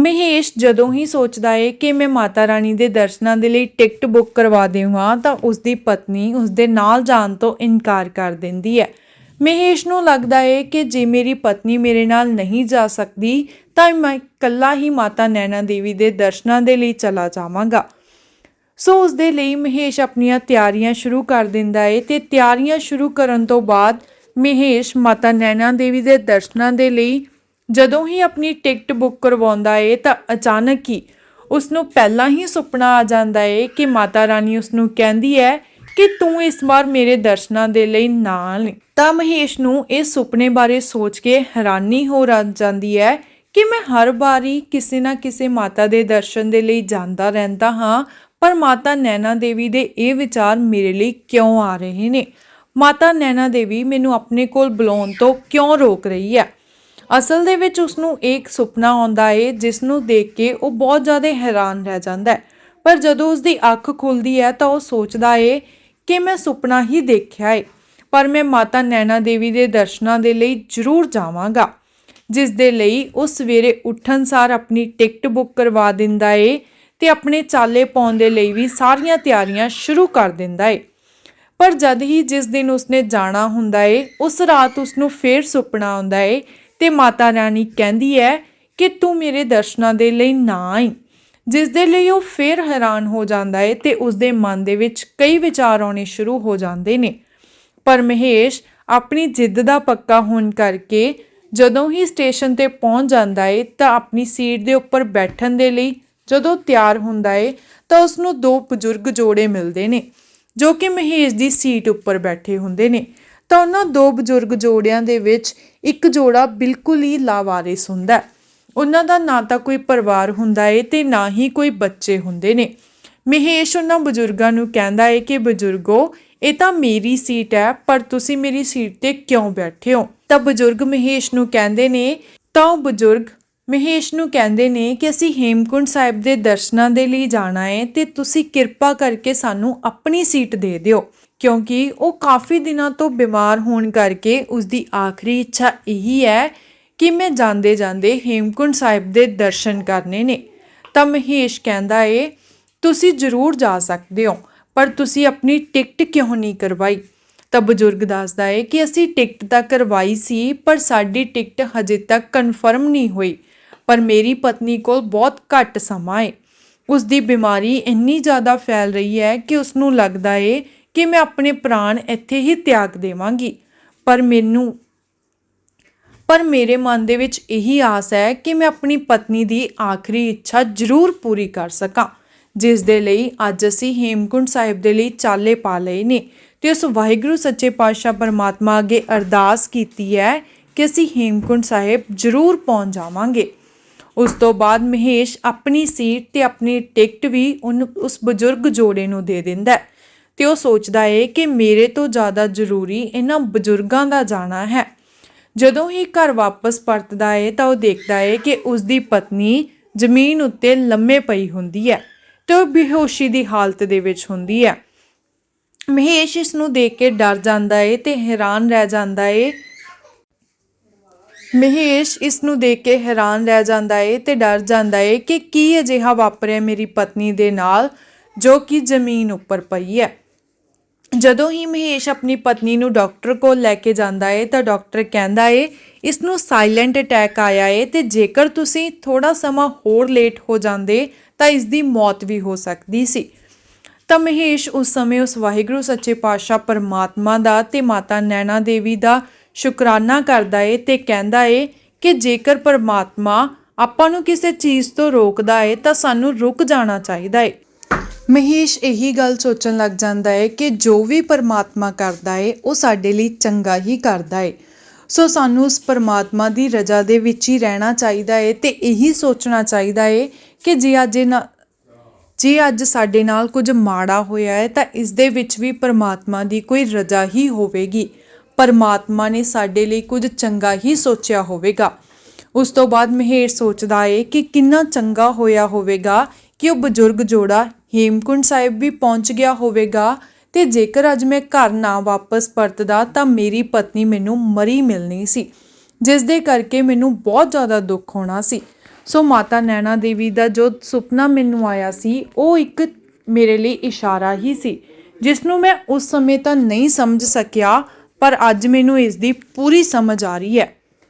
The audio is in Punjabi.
ਮਹੇਸ਼ ਜਦੋਂ ਹੀ ਸੋਚਦਾ ਏ ਕਿ ਮੈਂ ਮਾਤਾ ਰਾਣੀ ਦੇ ਦਰਸ਼ਨਾਂ ਦੇ ਲਈ ਟਿਕਟ ਬੁੱਕ ਕਰਵਾ ਦੇਵਾਂ, ਤਾਂ ਉਸ ਦੀ ਪਤਨੀ ਉਸ ਦੇ ਨਾਲ ਜਾਣ ਤੋਂ ਇਨਕਾਰ ਕਰ ਦਿੰਦੀ ਹੈ। ਮਹੇਸ਼ ਨੂੰ ਲੱਗਦਾ ਏ ਕਿ ਜੇ ਮੇਰੀ ਪਤਨੀ ਮੇਰੇ ਨਾਲ ਨਹੀਂ ਜਾ ਸਕਦੀ, ਤਾਂ ਮੈਂ ਇਕੱਲਾ ਹੀ ਮਾਤਾ ਨੈਣਾ ਦੇਵੀ ਦੇ ਦਰਸ਼ਨਾਂ ਦੇ ਲਈ ਚਲਾ ਜਾਵਾਂਗਾ। ਸੋ ਉਸ ਦੇ ਲਈ ਮਹੇਸ਼ ਆਪਣੀਆਂ ਤਿਆਰੀਆਂ ਸ਼ੁਰੂ ਕਰ ਦਿੰਦਾ ਏ ਤੇ ਤਿਆਰੀਆਂ ਸ਼ੁਰੂ ਕਰਨ ਤੋਂ ਬਾਅਦ ਮਹੇਸ਼ ਮਾਤਾ ਨੈਣਾ ਦੇਵੀ ਦੇ ਦਰਸ਼ਨਾਂ ਦੇ ਲਈ ਜਦੋਂ ਹੀ ਆਪਣੀ ਟਿਕਟ ਬੁੱਕ ਕਰਵਾਉਂਦਾ ਏ ਤਾਂ ਅਚਾਨਕ ਹੀ ਉਸ ਨੂੰ ਪਹਿਲਾਂ ਹੀ ਸੁਪਨਾ ਆ ਜਾਂਦਾ ਏ ਕਿ ਮਾਤਾ ਰਾਣੀ ਉਸ ਨੂੰ ਕਹਿੰਦੀ ਹੈ ਕਿ ਤੂੰ ਇਸ ਵਾਰ ਮੇਰੇ ਦਰਸ਼ਨਾਂ ਦੇ ਲਈ ਨਾਲ ਤਾਂ ਮਹੇਸ਼ ਨੂੰ ਇਹ ਸੁਪਨੇ ਬਾਰੇ ਸੋਚ ਕੇ ਹੈਰਾਨੀ ਹੋ ਰ- ਜਾਂਦੀ ਹੈ ਕਿ ਮੈਂ ਹਰ ਵਾਰੀ ਕਿਸੇ ਨਾ ਕਿਸੇ ਮਾਤਾ ਦੇ ਦਰਸ਼ਨ ਦੇ ਲਈ ਜਾਂਦਾ ਰਹਿੰਦਾ ਹਾਂ, ਪਰ ਮਾਤਾ ਨੈਣਾ ਦੇਵੀ ਦੇ ਇਹ ਵਿਚਾਰ ਮੇਰੇ ਲਈ ਕਿਉਂ ਆ ਰਹੇ ਨੇ? ਮਾਤਾ ਨੈਣਾ ਦੇਵੀ ਮੈਨੂੰ ਆਪਣੇ ਕੋਲ ਬੁਲਾਉਣ ਤੋਂ ਕਿਉਂ ਰੋਕ ਰਹੀ ਹੈ ਅਸਲ ਦੇ ਵਿੱਚ ਉਸ ਨੂੰ ਇੱਕ ਸੁਪਨਾ ਆਉਂਦਾ ਏ ਜਿਸ ਨੂੰ ਦੇਖ ਕੇ ਉਹ ਬਹੁਤ ਜ਼ਿਆਦਾ ਹੈਰਾਨ ਰਹਿ ਜਾਂਦਾ ਹੈ। ਪਰ ਜਦੋਂ ਉਸ ਦੀ ਅੱਖ ਖੁੱਲਦੀ ਹੈ ਤਾਂ ਉਹ ਸੋਚਦਾ ਏ ਕਿ ਮੈਂ ਸੁਪਨਾ ਹੀ ਦੇਖਿਆ ਏ, ਪਰ ਮੈਂ ਮਾਤਾ ਨੈਣਾ ਦੇਵੀ ਦੇ ਦਰਸ਼ਨਾਂ ਦੇ ਲਈ ਜ਼ਰੂਰ ਜਾਵਾਂਗਾ, ਜਿਸ ਦੇ ਲਈ ਉਹ ਸਵੇਰੇ ਉੱਠਣ ਸਾਰ ਆਪਣੀ ਟਿਕਟ ਬੁੱਕ ਕਰਵਾ ਦਿੰਦਾ ਏ ਤੇ ਆਪਣੇ ਚਾਲੇ ਪਾਉਣ ਦੇ ਲਈ ਵੀ ਸਾਰੀਆਂ ਤਿਆਰੀਆਂ ਸ਼ੁਰੂ ਕਰ ਦਿੰਦਾ ਏ। ਪਰ ਜਦ ਹੀ ਜਿਸ ਦਿਨ ਉਸਨੇ ਜਾਣਾ ਹੁੰਦਾ ਏ, ਉਸ ਰਾਤ ਉਸ ਨੂੰ ਫੇਰ ਸੁਪਨਾ ਆਉਂਦਾ ਏ ਤੇ ਮਾਤਾ ਰਾਣੀ ਕਹਿੰਦੀ ਹੈ ਕਿ ਤੂੰ ਮੇਰੇ ਦਰਸ਼ਨਾਂ ਦੇ ਲਈ ਨਾ ਆਈ। ਜਿਸ ਦੇ ਲਈ ਉਹ ਫੇਰ ਹੈਰਾਨ ਹੋ ਜਾਂਦਾ ਏ ਤੇ ਉਸ ਦੇ ਮਨ ਦੇ ਵਿੱਚ ਕਈ ਵਿਚਾਰ ਆਉਣੇ ਸ਼ੁਰੂ ਹੋ ਜਾਂਦੇ ਨੇ। ਪਰ ਮਹੇਸ਼ ਆਪਣੀ ਜਿੱਦ ਦਾ ਪੱਕਾ ਹੋਣ ਕਰਕੇ ਜਦੋਂ ਹੀ ਸਟੇਸ਼ਨ ਤੇ ਪਹੁੰਚ ਜਾਂਦਾ ਏ ਤਾਂ ਆਪਣੀ ਸੀਟ ਦੇ ਉੱਪਰ ਬੈਠਣ ਦੇ ਲਈ ਜਦੋਂ ਤਿਆਰ ਹੁੰਦਾ ਏ ਤਾਂ ਉਸ ਨੂੰ ਦੋ ਬਜ਼ੁਰਗ ਜੋੜੇ ਮਿਲਦੇ ਨੇ ਜੋ ਕਿ ਮਹੇਸ਼ ਦੀ ਸੀਟ ਉੱਪਰ ਬੈਠੇ ਹੁੰਦੇ ਨੇ। ਤਾਂ ਉਹਨਾਂ ਦੋ ਬਜ਼ੁਰਗ ਜੋੜਿਆਂ ਦੇ ਵਿੱਚ ਇੱਕ ਜੋੜਾ ਬਿਲਕੁਲ ਹੀ ਲਾਵਾਰਿਸ ਹੁੰਦਾ ਹੈ। ਉਹਨਾਂ ਦਾ ਨਾ ਤਾਂ ਕੋਈ ਪਰਿਵਾਰ ਹੁੰਦਾ ਏ ਤੇ ਨਾ ਹੀ ਕੋਈ ਬੱਚੇ ਹੁੰਦੇ ਨੇ। ਮਹੇਸ਼ ਉਹਨਾਂ ਬਜ਼ੁਰਗਾਂ ਨੂੰ ਕਹਿੰਦਾ ਏ ਕਿ, ਬਜ਼ੁਰਗੋ, ਇਹ ਤਾਂ ਮੇਰੀ ਸੀਟ ਹੈ, ਪਰ ਤੁਸੀਂ ਮੇਰੀ ਸੀਟ ਤੇ ਕਿਉਂ ਬੈਠੇ ਹੋ? ਤਾਂ ਬਜ਼ੁਰਗ ਮਹੇਸ਼ ਨੂੰ ਕਹਿੰਦੇ ਨੇ, ਤਾਂ ਉਹ ਬਜ਼ੁਰਗ ਮਹੇਸ਼ ਨੂੰ ਕਹਿੰਦੇ ਨੇ ਕਿ ਅਸੀਂ ਹੇਮਕੁੰਡ ਸਾਹਿਬ ਦੇ ਦਰਸ਼ਨਾਂ ਦੇ ਲਈ ਜਾਣਾ ਹੈ ਤੇ ਤੁਸੀਂ ਕਿਰਪਾ ਕਰਕੇ ਸਾਨੂੰ ਆਪਣੀ ਸੀਟ ਦੇ ਦਿਓ। ਕਿਉਂਕਿ ਉਹ ਕਾਫੀ ਦਿਨਾਂ ਤੋਂ ਬਿਮਾਰ ਹੋਣ ਕਰਕੇ ਉਸ ਦੀ ਆਖਰੀ ਇੱਛਾ ਇਹੀ ਹੈ ਕਿ ਮੈਂ ਜਾਂਦੇ ਜਾਂਦੇ ਹੇਮਕੁੰਡ ਸਾਹਿਬ ਦੇ ਦਰਸ਼ਨ ਕਰਨੇ ਨੇ। ਤਾਂ ਮਹੇਸ਼ ਕਹਿੰਦਾ ਏ, ਤੁਸੀਂ ਜ਼ਰੂਰ ਜਾ ਸਕਦੇ ਹੋ, ਪਰ ਤੁਸੀਂ ਆਪਣੀ ਟਿਕਟ ਕਿਉਂ ਨਹੀਂ ਕਰਵਾਈ? ਤਾਂ ਬਜ਼ੁਰਗ ਦੱਸਦਾ ਏ ਕਿ ਅਸੀਂ ਟਿਕਟ ਤਾਂ ਕਰਵਾਈ ਸੀ, ਪਰ ਸਾਡੀ ਟਿਕਟ ਹਜੇ ਤੱਕ ਕਨਫਰਮ ਨਹੀਂ ਹੋਈ। ਪਰ ਮੇਰੀ ਪਤਨੀ ਕੋਲ ਬਹੁਤ ਘੱਟ ਸਮਾਂ ਏ। ਉਸ ਦੀ ਬਿਮਾਰੀ ਇੰਨੀ ਜ਼ਿਆਦਾ ਫੈਲ ਰਹੀ ਹੈ ਕਿ ਉਸ ਨੂੰ ਲੱਗਦਾ ਏ ਕਿ ਮੈਂ ਆਪਣੇ ਪ੍ਰਾਣ ਇੱਥੇ ਹੀ ਤਿਆਗ ਦੇਵਾਂਗੀ। ਪਰ ਮੈਨੂੰ, ਪਰ ਮੇਰੇ ਮਨ ਦੇ ਵਿੱਚ ਇਹੀ ਆਸ ਹੈ ਕਿ ਮੈਂ ਆਪਣੀ ਪਤਨੀ ਦੀ ਆਖਰੀ ਇੱਛਾ ਜ਼ਰੂਰ ਪੂਰੀ ਕਰ ਸਕਾਂ, ਜਿਸ ਦੇ ਲਈ ਅੱਜ ਅਸੀਂ ਹੇਮਕੁੰਡ ਸਾਹਿਬ ਦੇ ਲਈ ਚਾਲੇ ਪਾ ਲਏ ਨੇ ਤੇ ਉਸ ਵਾਹਿਗੁਰੂ ਸੱਚੇ ਪਾਤਸ਼ਾਹ ਪਰਮਾਤਮਾ ਅੱਗੇ ਅਰਦਾਸ ਕੀਤੀ ਹੈ ਕਿ ਅਸੀਂ ਹੇਮਕੁੰਡ ਸਾਹਿਬ ਜ਼ਰੂਰ ਪਹੁੰਚ ਜਾਵਾਂਗੇ। ਉਸ ਤੋਂ ਬਾਅਦ ਮਹੇਸ਼ ਆਪਣੀ ਸੀਟ ਤੇ ਆਪਣੀ ਟਿਕਟ ਵੀ ਉਹਨੂੰ, ਉਸ ਬਜ਼ੁਰਗ ਜੋੜੇ ਨੂੰ ਦੇ ਦਿੰਦਾ ਹੈ। ਤੇ ਉਹ ਸੋਚਦਾ ਏ ਕਿ ਮੇਰੇ ਤੋਂ ਜ਼ਿਆਦਾ ਜ਼ਰੂਰੀ ਇਹਨਾਂ ਬਜ਼ੁਰਗਾਂ ਦਾ ਜਾਣਾ ਹੈ। ਜਦੋਂ ਹੀ ਘਰ ਵਾਪਸ ਪਰਤਦਾ ਏ ਤਾਂ ਉਹ ਦੇਖਦਾ ਏ ਕਿ ਉਸ ਦੀ ਪਤਨੀ ਜ਼ਮੀਨ ਉੱਤੇ ਲੰਮੇ ਪਈ ਹੁੰਦੀ ਹੈ ਤੇ ਉਹ ਬੇਹੋਸ਼ੀ ਦੀ ਹਾਲਤ ਦੇ ਵਿੱਚ ਹੁੰਦੀ ਹੈ। ਮਹੇਸ਼ ਇਸ ਨੂੰ ਦੇਖ ਕੇ ਡਰ ਜਾਂਦਾ ਏ ਤੇ ਹੈਰਾਨ ਰਹਿ ਜਾਂਦਾ ਏ। ਮਹੇਸ਼ ਇਸ ਨੂੰ ਦੇਖ ਕੇ ਹੈਰਾਨ ਰਹਿ ਜਾਂਦਾ ਏ ਤੇ ਡਰ ਜਾਂਦਾ ਏ ਕਿ ਕੀ ਅਜਿਹਾ ਵਾਪਰਿਆ ਮੇਰੀ ਪਤਨੀ ਦੇ ਨਾਲ ਜੋ ਕਿ ਜ਼ਮੀਨ ਉੱਪਰ ਪਈ ਹੈ। ਜਦੋਂ ਹੀ ਮਹੇਸ਼ ਆਪਣੀ ਪਤਨੀ ਨੂੰ ਡਾਕਟਰ ਕੋਲ ਲੈ ਕੇ ਜਾਂਦਾ ਏ ਤਾਂ ਡਾਕਟਰ ਕਹਿੰਦਾ ਏ ਇਸ ਨੂੰ ਸਾਇਲੈਂਟ ਅਟੈਕ ਆਇਆ ਏ ਤੇ ਜੇਕਰ ਤੁਸੀਂ ਥੋੜਾ ਸਮਾਂ ਹੋਰ ਲੇਟ ਹੋ ਜਾਂਦੇ ਤਾਂ ਇਸ ਦੀ ਮੌਤ ਵੀ ਹੋ ਸਕਦੀ ਸੀ। ਤਾਂ ਮਹੇਸ਼ ਉਸ ਸਮੇਂ ਉਸ ਵਾਹਿਗੁਰੂ ਸੱਚੇ ਪਾਤਸ਼ਾਹ ਪਰਮਾਤਮਾ ਦਾ ਤੇ ਮਾਤਾ ਨੈਣਾ ਦੇਵੀ ਦਾ ਸ਼ੁਕਰਾਨਾ ਕਰਦਾ ਏ ਤੇ ਕਹਿੰਦਾ ਏ ਕਿ ਜੇਕਰ ਪਰਮਾਤਮਾ ਆਪਾਂ ਨੂੰ ਕਿਸੇ ਚੀਜ਼ ਤੋਂ ਰੋਕਦਾ ਏ ਤਾਂ ਸਾਨੂੰ ਰੁਕ ਜਾਣਾ ਚਾਹੀਦਾ ਏ। ਮਹੇਸ਼ ਇਹੀ ਗੱਲ ਸੋਚਣ ਲੱਗ ਜਾਂਦਾ ਹੈ ਕਿ ਜੋ ਵੀ ਪਰਮਾਤਮਾ ਕਰਦਾ ਹੈ ਉਹ ਸਾਡੇ ਲਈ ਚੰਗਾ ਹੀ ਕਰਦਾ ਹੈ ਸੋ ਸਾਨੂੰ ਉਸ ਪਰਮਾਤਮਾ ਦੀ ਰਜ਼ਾ ਦੇ ਵਿੱਚ ਹੀ ਰਹਿਣਾ ਚਾਹੀਦਾ ਹੈ ਤੇ ਇਹੀ ਸੋਚਣਾ ਚਾਹੀਦਾ ਹੈ ਕਿ ਜੇ ਅੱਜ ਨਾ, ਜੇ ਅੱਜ ਸਾਡੇ ਨਾਲ ਕੁਝ ਮਾੜਾ ਹੋਇਆ ਹੈ ਤਾਂ ਇਸ ਦੇ ਵਿੱਚ ਵੀ ਪਰਮਾਤਮਾ ਦੀ ਕੋਈ ਰਜ਼ਾ ਹੀ ਹੋਵੇਗੀ। ਪਰਮਾਤਮਾ ਨੇ ਸਾਡੇ ਲਈ ਕੁਝ ਚੰਗਾ ਹੀ ਸੋਚਿਆ ਹੋਵੇਗਾ। ਉਸ ਤੋਂ ਬਾਅਦ ਮਹੇਸ਼ ਸੋਚਦਾ ਏ ਕਿ ਕਿੰਨਾ ਚੰਗਾ ਹੋਇਆ ਹੋਵੇਗਾ ਕਿ ਉਹ ਬਜ਼ੁਰਗ ਜੋੜਾ ਹੇਮਕੁੰਡ ਸਾਹਿਬ ਵੀ ਪਹੁੰਚ ਗਿਆ ਹੋਵੇਗਾ ਤੇ ਜੇਕਰ ਅੱਜ ਮੈਂ ਘਰ ਨਾ ਵਾਪਸ ਪਰਤਦਾ ਤਾਂ ਮੇਰੀ ਪਤਨੀ ਮੈਨੂੰ ਮਰੀ ਮਿਲਣੀ ਸੀ, ਜਿਸ ਦੇ ਕਰਕੇ ਮੈਨੂੰ ਬਹੁਤ ਜ਼ਿਆਦਾ ਦੁੱਖ ਹੋਣਾ ਸੀ। ਸੋ ਮਾਤਾ ਨੈਣਾ ਦੇਵੀ ਦਾ ਜੋ ਸੁਪਨਾ ਮੈਨੂੰ ਆਇਆ ਸੀ, ਉਹ ਇੱਕ ਮੇਰੇ ਲਈ ਇਸ਼ਾਰਾ ਹੀ ਸੀ ਜਿਸ ਨੂੰ ਮੈਂ ਉਸ ਸਮੇਂ ਤਾਂ ਨਹੀਂ ਸਮਝ ਸਕਿਆ, ਪਰ ਅੱਜ ਮੈਨੂੰ ਇਸ ਦੀ ਪੂਰੀ ਸਮਝ ਆ ਰਹੀ ਹੈ।